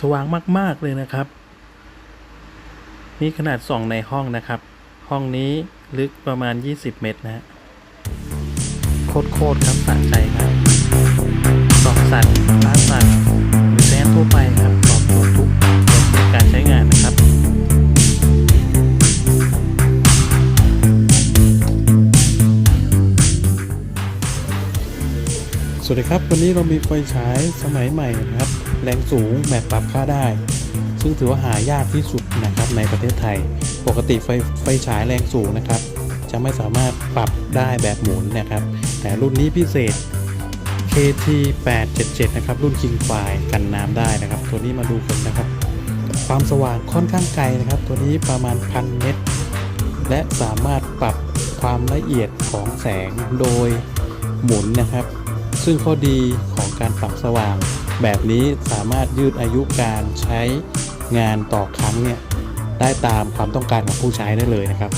สว่างมาก ๆ เลยนะครับ นี่ขนาดส่องในห้องนะครับ ห้องนี้ลึกประมาณ 20 เมตรนะฮะโคตรครับสะใจมากส่องสัตว์ล่าสัตว์หรือแสทั่วไปครับตอบโจทย์ทุกการใช้งานนะครับสวัสดีครับ วันนี้เรามีไฟฉายสมัยใหม่นะครับ แรงสูงแบบปรับค่าได้ ซึ่งถือว่าหายากที่สุดนะครับในประเทศไทย ปกติไฟไฟฉายแรงสูงนะครับ จะไม่สามารถปรับได้แบบหมุนนะครับ แต่รุ่นนี้พิเศษ KT 877 นะครับ รุ่น King f i กันน้ำได้นะครับ ตัวนี้มาดูกันนะครับ ความสว่างค่อนข้างไกลนะครับ ตัวนี้ประมาณพันเมตรและสามารถปรับความละเอียดของแสงโดยหมุนนะครับ ซึ่งข้อดี การปรับสว่าง แบบนี้สามารถยืดอายุการใช้งานต่อครั้งเนี่ยได้ตามความต้องการของผู้ใช้ได้เลยนะครับ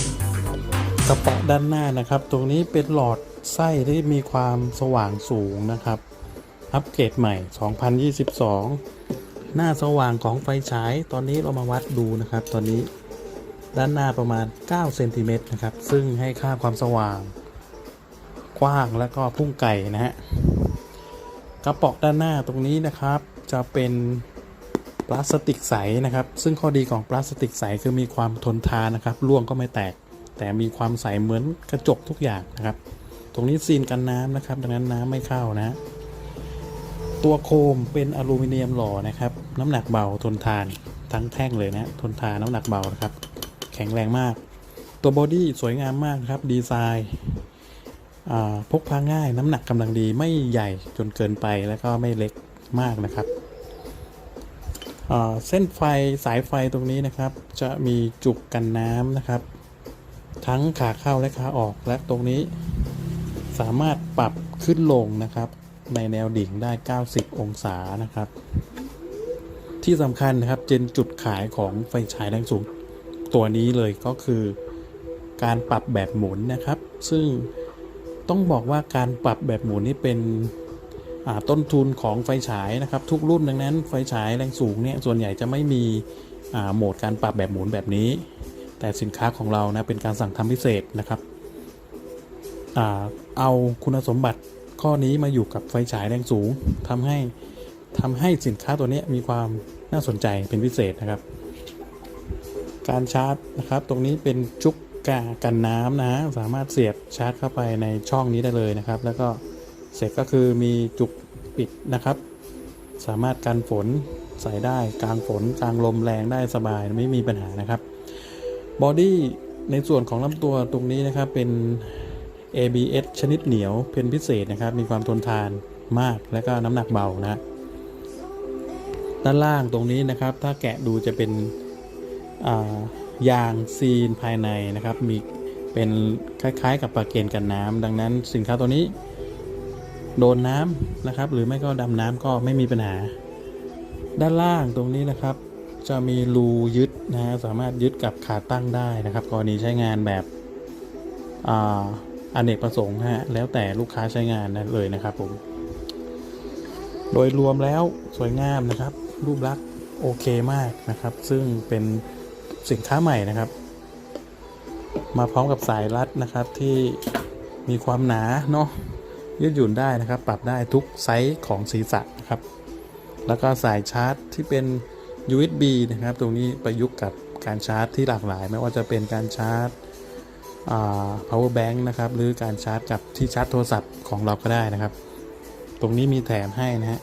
กระเป๋าด้านหน้านะครับ ตรงนี้เป็นหลอดไส้ที่มีความสว่างสูงนะครับ อัปเกรดใหม่ 2022 หน้าสว่างของไฟฉาย ตอนนี้เรามาวัดดูนะครับ ตอนนี้ด้านหน้าประมาณ9เซนติเมตรนะครับ ซึ่งให้ค่าความสว่างกว้างแล้วก็พุ่งไก่นะฮะ กระป๋องด้านหน้าตรงนี้นะครับ จะเป็นพลาสติกใสนะครับ ซึ่งข้อดีของพลาสติกใสคือมีความทนทานนะครับร่วงก็ไม่แตก แต่มีความใสเหมือนกระจกทุกอย่างนะครับ ตรงนี้ซีนกันน้ำนะครับ ดังนั้นน้ำไม่เข้านะ ตัวโคมเป็นอลูมิเนียมหล่อนะครับ น้ำหนักเบาทนทานทั้งแท่งเลยนะทนทานน้ำหนักเบานะครับ แข็งแรงมาก ตัวบอดี้สวยงามมากครับดีไซน์ พกพาง่ายน้ำหนักกำลังดีไม่ใหญ่จนเกินไปแล้วก็ไม่เล็กมากนะครับ เส้นไฟสายไฟตรงนี้นะครับ จะมีจุกกันน้ำนะครับ ทั้งขาเข้าและขาออกและตรงนี้สามารถปรับขึ้นลงนะครับ ในแนวดิ่งได้ 90 องศานะครับ ที่สำคัญนะครับเจนจุดขายของไฟฉายแรงสูงตัวนี้เลยก็คือการปรับแบบหมุนนะครับ ซึ่ง ต้องบอกว่าการปรับแบบหมุนนี่เป็นต้นทุนของไฟฉายนะครับ ทุกรุ่นดังนั้นไฟฉายแรงสูงเนี่ยส่วนใหญ่จะไม่มีโหมดการปรับแบบหมุนแบบนี้ แต่สินค้าของเรานะเป็นการสั่งทำพิเศษนะครับอเอาคุณสมบัติข้อนี้มาอยู่กับไฟฉายแรงสูงทำให้ทำให้สินค้าตัวนี้มีความน่าสนใจเป็นพิเศษนะครับ การชาร์จนะครับ ตรงนี้เป็นจุก กากันน้ำนะฮะสามารถเสียบชาร์จเข้าไปในช่องนี้ได้เลยนะครับ แล้วก็เสร็จก็คือมีจุกปิดนะครับ สามารถกันฝนใส่ได้กลางฝนกลางลมแรงได้สบายไม่มีปัญหานะครับบอดี้ในส่วนของลำตัวตรงนี้นะครับเป็น ABS ชนิดเหนียวเป็นพิเศษนะครับ มีความทนทานมากและก็น้ำหนักเบานะด้านล่างตรงนี้นะครับ ถ้าแกะดูจะเป็นอ่า ยางซีนภายในนะครับ มีเป็นคล้ายๆ กับปลาเกนกันน้ำดังนั้นสินค้าตัวนี้ โดนน้ำนะครับ หรือไม่ก็ดำน้ำก็ไม่มีปัญหา ด้านล่างตรงนี้นะครับ จะมีรูยึดนะฮะสามารถยึดกับขาตั้งได้นะครับ กรณีใช้งานแบบอ่าอเนกประสงค์ฮะแล้วแต่ลูกค้าใช้งานนะเลยนะครับผมโดยรวมแล้วสวยงามนะครับ รูปลักษณ์โอเคมากนะครับ ซึ่งเป็น สินค้าใหม่นะครับ มาพร้อมกับสายรัดนะครับที่มีความหนาเนาะยืดหยุ่นได้นะครับ ปรับได้ทุกไซส์ของศีรษะนะครับ แล้วก็สายชาร์จที่เป็น USB นะครับ ตรงนี้ประยุกต์กับการชาร์จที่หลากหลาย ไม่ว่าจะเป็นการชาร์จ power bank นะครับ หรือการชาร์จกับที่ชาร์จโทรศัพท์ของเราก็ได้นะครับ ตรงนี้มีแถมให้นะฮะ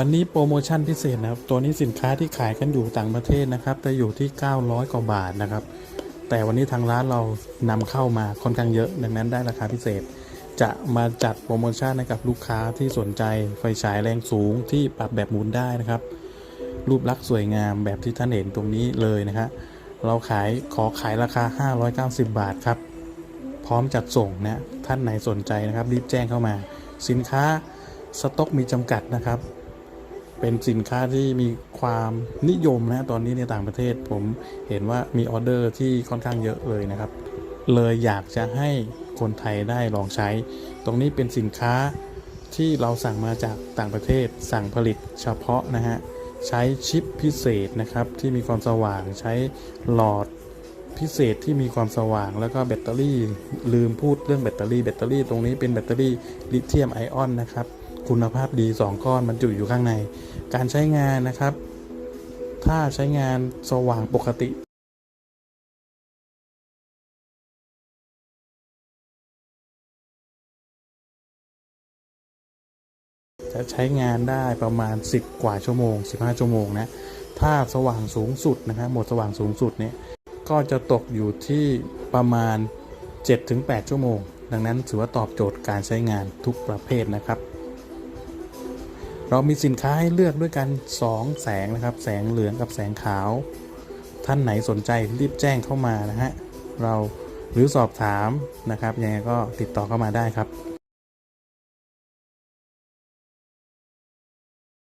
วันนี้โปรโมชั่นพิเศษนะครับ ตัวนี้สินค้าที่ขายกันอยู่ต่างประเทศนะครับจะอยู่ที่ 900 กว่าบาทนะครับ แต่วันนี้ทางร้านเรานำเข้ามาค่อนข้างเยอะ ดังนั้นได้ราคาพิเศษ จะมาจัดโปรโมชั่นให้กับลูกค้าที่สนใจไฟฉายแรงสูงที่ปรับแบบหมุนได้นะครับ รูปลักษณ์สวยงามแบบที่ท่านเห็นตรงนี้เลยนะครับเราขายขอขายราคา 590 บาทครับ พร้อมจัดส่งนะท่านไหนสนใจนะครับ รีบแจ้งเข้ามา สินค้าสต็อกมีจำกัดนะครับ เป็นสินค้าที่มีความนิยมนะตอนนี้ในต่างประเทศ ผมเห็นว่ามีออเดอร์ที่ค่อนข้างเยอะเลยนะครับ เลยอยากจะให้คนไทยได้ลองใช้ ตรงนี้เป็นสินค้าที่เราสั่งมาจากต่างประเทศ สั่งผลิตเฉพาะนะฮะใช้ชิปพิเศษนะครับที่มีความสว่างใช้หลอดพิเศษที่มีความสว่างแล้วก็แบตเตอรี่ ลืมพูดเรื่องแบตเตอรี่แบตเตอรี่ตรงนี้เป็นแบตเตอรี่ลิเธียมไอออนนะครับ คุณภาพดี 2 ก้อนบรรจุอยู่ข้างใน การใช้งานนะครับ ถ้าใช้งานสว่างปกติจะใช้งานได้ประมาณ 10 กว่าชั่วโมง 15 ชั่วโมงนะ ถ้าสว่างสูงสุดนะครับโหมดสว่างสูงสุดเนี่ย ก็จะตกอยู่ที่ประมาณ 7-8 ชั่วโมง ดังนั้นถือว่าตอบโจทย์การใช้งานทุกประเภทนะครับ เรามีสินค้าให้เลือกด้วยกัน 2 แสงนะครับ แสงเหลืองกับแสงขาว ท่านไหนสนใจรีบแจ้งเข้ามานะฮะ เราหรือสอบถามนะครับ ยังไงก็ติดต่อเข้ามาได้ครับ